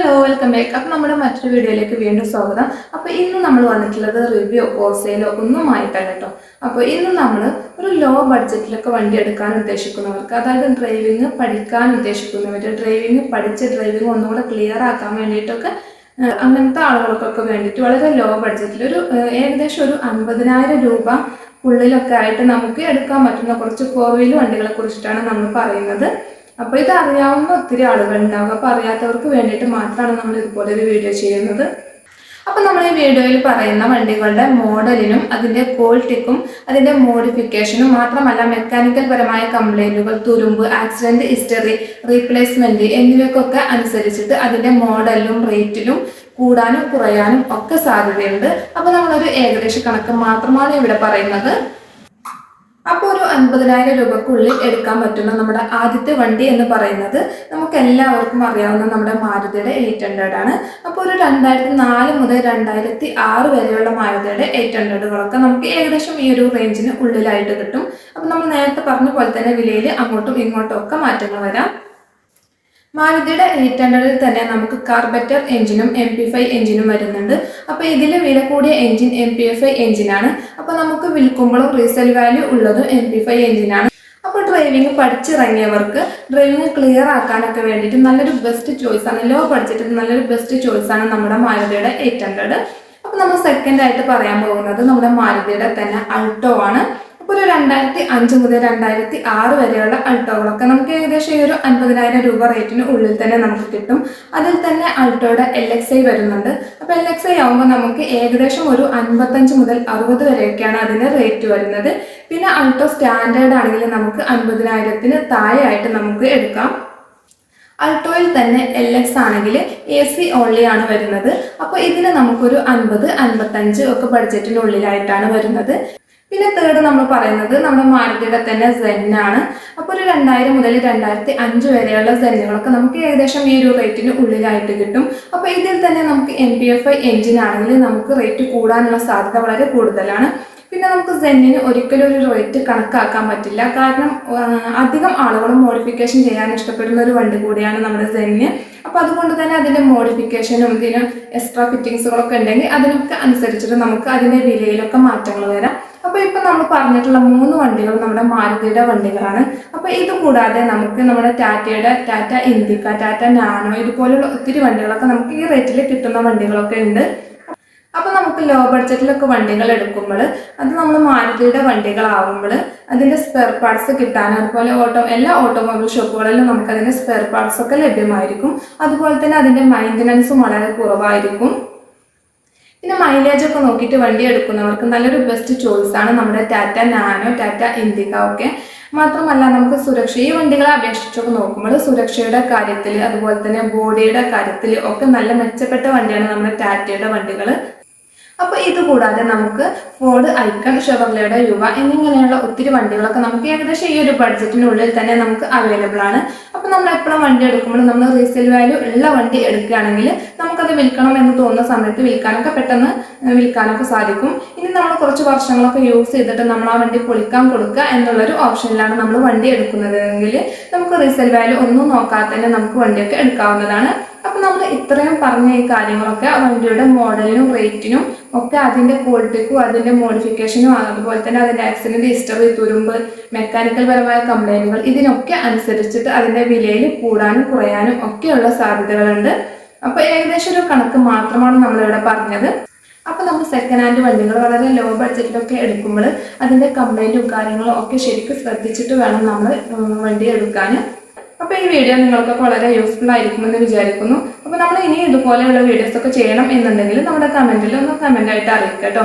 Hello welcome back അപ്പം നമ്മുടെ മറ്റൊരു വീഡിയോയിലേക്ക് വീണ്ടും സ്വാഗതം. അപ്പോൾ ഇന്ന് നമ്മൾ വന്നിട്ടുള്ളത് റിവ്യൂ ഹോൾസെയിലോ ഒന്നുമായിട്ടല്ല കേട്ടോ അപ്പോൾ ഇന്ന് നമ്മൾ ഒരു ലോ ബഡ്ജറ്റിലൊക്കെ വണ്ടി എടുക്കാൻ ഉദ്ദേശിക്കുന്നവർക്ക് അതായത് ഡ്രൈവിംഗ് പഠിക്കാൻ ഉദ്ദേശിക്കുന്നവർ ഡ്രൈവിംഗ് പഠിച്ച് ഡ്രൈവിംഗ് ഒന്നുകൂടെ ക്ലിയർ ആക്കാൻ വേണ്ടിയിട്ടൊക്കെ അങ്ങനത്തെ ആളുകൾക്കൊക്കെ വേണ്ടിയിട്ട് വളരെ ലോ ബഡ്ജറ്റിൽ ഒരു ഏകദേശം ഒരു അൻപതിനായിരം രൂപ ഉള്ളിലൊക്കെ ആയിട്ട് നമുക്ക് എടുക്കാൻ പറ്റുന്ന കുറച്ച് ഫോർ വീലർ വണ്ടികളെ കുറിച്ചിട്ടാണ് നമ്മൾ പറയുന്നത്. അപ്പോൾ ഇത് അറിയാവുന്ന ഒത്തിരി ആളുകൾ ഉണ്ടാവും അപ്പോൾ അറിയാത്തവർക്ക് വേണ്ടിയിട്ട് മാത്രമാണ് നമ്മൾ ഇതുപോലെ ഒരു വീഡിയോ ചെയ്യുന്നത്. അപ്പോൾ നമ്മൾ ഈ വീഡിയോയിൽ പറയുന്ന വണ്ടികളുടെ മോഡലിനും അതിന്റെ ക്വാളിറ്റിക്കും അതിന്റെ മോഡിഫിക്കേഷനും മാത്രമല്ല മെക്കാനിക്കൽ പരമായ കംപ്ലൈന്റുകൾ തുരുമ്പ് ആക്സിഡന്റ് ഹിസ്റ്ററി റീപ്ലേസ്മെന്റ് എന്നിവയ്ക്കൊക്കെ അനുസരിച്ചിട്ട് അതിന്റെ മോഡലിലും റേറ്റിലും കൂടാനും കുറയാനും ഒക്കെ സാധ്യതയുണ്ട്. അപ്പോൾ നമ്മളൊരു ഏകദേശ കണക്ക് മാത്രമാണ് ഇവിടെ പറയുന്നത്. അപ്പോൾ ഒരു അൻപതിനായിരം രൂപക്കുള്ളിൽ എടുക്കാൻ പറ്റുന്ന നമ്മുടെ ആദ്യത്തെ വണ്ടി എന്ന് പറയുന്നത് നമുക്ക് എല്ലാവർക്കും അറിയാവുന്ന നമ്മുടെ മാരുതിയുടെ എയ്റ്റ് ഹൺഡ്രഡ് ആണ്. അപ്പോൾ ഒരു രണ്ടായിരത്തി നാല് മുതൽ രണ്ടായിരത്തി ആറ് വരെയുള്ള മാരുതിയുടെ എയ്റ്റ് ഹൺഡ്രഡുകളൊക്കെ നമുക്ക് ഏകദേശം ഈ ഒരു റേഞ്ചിന് ഉള്ളിലായിട്ട് കിട്ടും. അപ്പോൾ നമ്മൾ നേരത്തെ പറഞ്ഞ പോലെ തന്നെ വിലയിൽ അങ്ങോട്ടും ഇങ്ങോട്ടും ഒക്കെ മാറ്റങ്ങൾ വരാം. മാരുതിയുടെ എയ്റ്റ് ഹൺഡ്രഡിൽ തന്നെ നമുക്ക് കാർബറ്റർ എഞ്ചിനും എം പി ഫൈവ് എഞ്ചിനും വരുന്നുണ്ട്. അപ്പോൾ ഇതിൽ വില കൂടിയ engine M P F I എഞ്ചിനാണ് അപ്പോൾ നമുക്ക് വിൽക്കുമ്പോഴും റീസെൽ വാല്യൂ ഉള്ളതും എം പി ഫൈവ് എഞ്ചിനാണ് അപ്പോൾ ഡ്രൈവിംഗ് പഠിച്ചിറങ്ങിയവർക്ക് ഡ്രൈവിംഗ് ക്ലിയർ ആക്കാനൊക്കെ വേണ്ടിയിട്ട് നല്ലൊരു ബെസ്റ്റ് ചോയ്സ് ആണ്. ലോ പഠിച്ചിട്ട് നല്ലൊരു ബെസ്റ്റ് ചോയ്സ് ആണ് നമ്മുടെ മാരുതിയുടെ എയ്റ്റ് ഹൺഡ്രഡ് അപ്പോൾ നമ്മൾ സെക്കൻഡ് ആയിട്ട് പറയാൻ പോകുന്നത് നമ്മുടെ മാരുതിയുടെ തന്നെ അൾട്ടോ ആണ്. രണ്ടായിരത്തി അഞ്ച് മുതൽ രണ്ടായിരത്തി ആറ് വരെയുള്ള അൾട്ടോകളൊക്കെ നമുക്ക് ഏകദേശം ഈ ഒരു അൻപതിനായിരം രൂപ റേറ്റിന് ഉള്ളിൽ തന്നെ നമുക്ക് കിട്ടും. അതിൽ തന്നെ അൾട്ടോയുടെ എൽ എക്സ് ഐ വരുന്നുണ്ട്. അപ്പോൾ എൽ എക്സ് ഐ ആകുമ്പോൾ നമുക്ക് ഏകദേശം ഒരു അൻപത്തഞ്ച് മുതൽ അറുപത് വരെയൊക്കെയാണ് അതിന് റേറ്റ് വരുന്നത്. പിന്നെ അൾട്ടോ സ്റ്റാൻഡേർഡ് ആണെങ്കിൽ നമുക്ക് അൻപതിനായിരത്തിന് താഴെയായിട്ട് നമുക്ക് എടുക്കാം. അൾട്ടോയിൽ തന്നെ എൽ എക്സ് ആണെങ്കിൽ എ സി ഓൺലി ആണ് വരുന്നത്. അപ്പോൾ ഇതിന് നമുക്കൊരു അൻപത് അൻപത്തഞ്ച് ഒക്കെ ബഡ്ജറ്റിനുള്ളിലായിട്ടാണ് വരുന്നത്. പിന്നെ തേർഡ് നമ്മൾ പറയുന്നത് നമ്മുടെ മാരുതിയുടെ തന്നെ സെന്നാണ് അപ്പോൾ ഒരു രണ്ടായിരം മുതൽ രണ്ടായിരത്തി അഞ്ച് വരെയുള്ള സെന്നുകളൊക്കെ നമുക്ക് ഏകദേശം ഈ ഒരു റേറ്റിന് ഉള്ളിലായിട്ട് കിട്ടും. അപ്പോൾ ഇതിൽ തന്നെ നമുക്ക് M P F I engine ആണെങ്കിൽ നമുക്ക് റേറ്റ് കൂടാനുള്ള സാധ്യത വളരെ കൂടുതലാണ്. പിന്നെ നമുക്ക് സെന്നിന് ഒരിക്കലും ഒരു റേറ്റ് കണക്കാക്കാൻ പറ്റില്ല. കാരണം അധികം ആളുകളും മോഡിഫിക്കേഷൻ ചെയ്യാൻ ഇഷ്ടപ്പെടുന്ന ഒരു വണ്ടി കൂടിയാണ് നമ്മുടെ സെന്നിന് അപ്പോൾ അതുകൊണ്ട് തന്നെ അതിന്റെ മോഡിഫിക്കേഷനും ഇതിന് എക്സ്ട്രാ ഫിറ്റിങ്സുകളൊക്കെ ഉണ്ടെങ്കിൽ അതിനൊക്കെ അനുസരിച്ചിട്ട് നമുക്ക് അതിന്റെ വിലയിലൊക്കെ മാറ്റങ്ങൾ വരാം. അപ്പോൾ ഇപ്പം നമ്മൾ പറഞ്ഞിട്ടുള്ള മൂന്ന് വണ്ടികൾ നമ്മുടെ മാരുതിയുടെ വണ്ടികളാണ്. അപ്പോൾ ഇത് കൂടാതെ നമുക്ക് നമ്മുടെ ടാറ്റയുടെ ടാറ്റ ഇൻഡിക്ക ടാറ്റ നാനോ ഇതുപോലുള്ള ഒത്തിരി വണ്ടികളൊക്കെ നമുക്ക് ഈ റേറ്റിൽ കിട്ടുന്ന വണ്ടികളൊക്കെ ഉണ്ട്. അപ്പോൾ നമുക്ക് ലോ ബഡ്ജറ്റിലൊക്കെ വണ്ടികൾ എടുക്കുമ്പോൾ അത് നമ്മൾ മാരുതിയുടെ വണ്ടികളാവുമ്പോൾ അതിന്റെ സ്പെയർ പാർട്സ് കിട്ടാൻ അതുപോലെ ഓട്ടോ എല്ലാ ഓട്ടോമൊബൈൽ ഷോപ്പുകളിലും നമുക്ക് അതിന്റെ സ്പെയർ പാർട്സ് ഒക്കെ ലഭ്യമായിരിക്കും. അതുപോലെ തന്നെ അതിന്റെ മെയിന്റനൻസും വളരെ കുറവായിരിക്കും. പിന്നെ മൈലേജ് ഒക്കെ നോക്കിയിട്ട് വണ്ടി എടുക്കുന്നവർക്ക് നല്ലൊരു ബെസ്റ്റ് ചോയ്സ് ആണ് നമ്മുടെ ടാറ്റ നാനോ ടാറ്റ ഇൻഡിക ഒക്കെ. മാത്രമല്ല നമുക്ക് സുരക്ഷ ഈ വണ്ടികളെ അപേക്ഷിച്ചൊക്കെ നോക്കുമ്പോൾ സുരക്ഷയുടെ കാര്യത്തിൽ അതുപോലെ തന്നെ ബോഡിയുടെ കാര്യത്തിൽ ഒക്കെ നല്ല മെച്ചപ്പെട്ട വണ്ടിയാണ് നമ്മുടെ ടാറ്റയുടെ വണ്ടികൾ അപ്പോൾ ഇത് കൂടാതെ നമുക്ക് ഫോർഡ് ഐക്കൺ ഷെവർലയുടെ യുവ എന്നിങ്ങനെയുള്ള ഒത്തിരി വണ്ടികളൊക്കെ നമുക്ക് ഏകദേശം ഈ ഒരു ബഡ്ജറ്റിനുള്ളിൽ തന്നെ നമുക്ക് അവൈലബിൾ ആണ്. അപ്പോൾ നമ്മൾ എപ്പോഴും വണ്ടി എടുക്കുമ്പോൾ നമ്മൾ റീസെയിൽ വാല്യൂ ഉള്ള വണ്ടി എടുക്കുകയാണെങ്കിൽ നമുക്കത് വിൽക്കണം എന്ന് തോന്നുന്ന സമയത്ത് വിൽക്കാനൊക്കെ പെട്ടെന്ന് വിൽക്കാനൊക്കെ സാധിക്കും. ഇനി നമ്മൾ കുറച്ച് വർഷങ്ങളൊക്കെ യൂസ് ചെയ്തിട്ട് നമ്മൾ ആ വണ്ടി പൊളിക്കാൻ കൊടുക്കുക എന്നുള്ളൊരു ഓപ്ഷനിലാണ് നമ്മൾ വണ്ടി എടുക്കുന്നതെങ്കിൽ നമുക്ക് റീസെയിൽ വാല്യൂ ഒന്നും നോക്കാതെ തന്നെ നമുക്ക് വണ്ടിയൊക്കെ എടുക്കാവുന്നതാണ്. അപ്പം നമ്മൾ ഇത്രയും പറഞ്ഞ ഈ കാര്യങ്ങളൊക്കെ വണ്ടിയുടെ മോഡലിനും റേറ്റിനും ഒക്കെ അതിന്റെ ക്വാളിറ്റിക്കും അതിന്റെ മോഡിഫിക്കേഷനും അതുപോലെ തന്നെ അതിന്റെ ആക്സിഡന്റ് ഹിസ്റ്ററി തുരുമ്പ് മെക്കാനിക്കൽ പരമായ കംപ്ലൈന്റുകൾ ഇതിനൊക്കെ അനുസരിച്ചിട്ട് അതിന്റെ വിലയിൽ കൂടാനും കുറയാനും ഒക്കെയുള്ള സാധ്യതകളുണ്ട്. അപ്പോൾ ഏകദേശം ഒരു കണക്ക് മാത്രമാണ് നമ്മളിവിടെ പറഞ്ഞത്. അപ്പോൾ നമ്മൾ സെക്കൻഡ് ഹാൻഡ് വണ്ടികൾ വളരെ ലോ ബഡ്ജറ്റിലൊക്കെ എടുക്കുമ്പോൾ അതിന്റെ കംപ്ലൈന്റും കാര്യങ്ങളും ഒക്കെ ശരിക്കും ശ്രദ്ധിച്ചിട്ട് വേണം നമ്മൾ വണ്ടി എടുക്കാൻ. അപ്പോൾ ഈ വീഡിയോ നിങ്ങൾക്കൊക്കെ വളരെ യൂസ്ഫുൾ ആയിരിക്കുമെന്ന് വിചാരിക്കുന്നു. അപ്പോൾ നമ്മൾ ഇനി ഇതുപോലെയുള്ള വീഡിയോസ് ഒക്കെ ചെയ്യണം എന്നുണ്ടെങ്കിൽ നമ്മുടെ കമന്റിൽ ഒന്ന് ആയിട്ട് അറിയിക്കാം കേട്ടോ.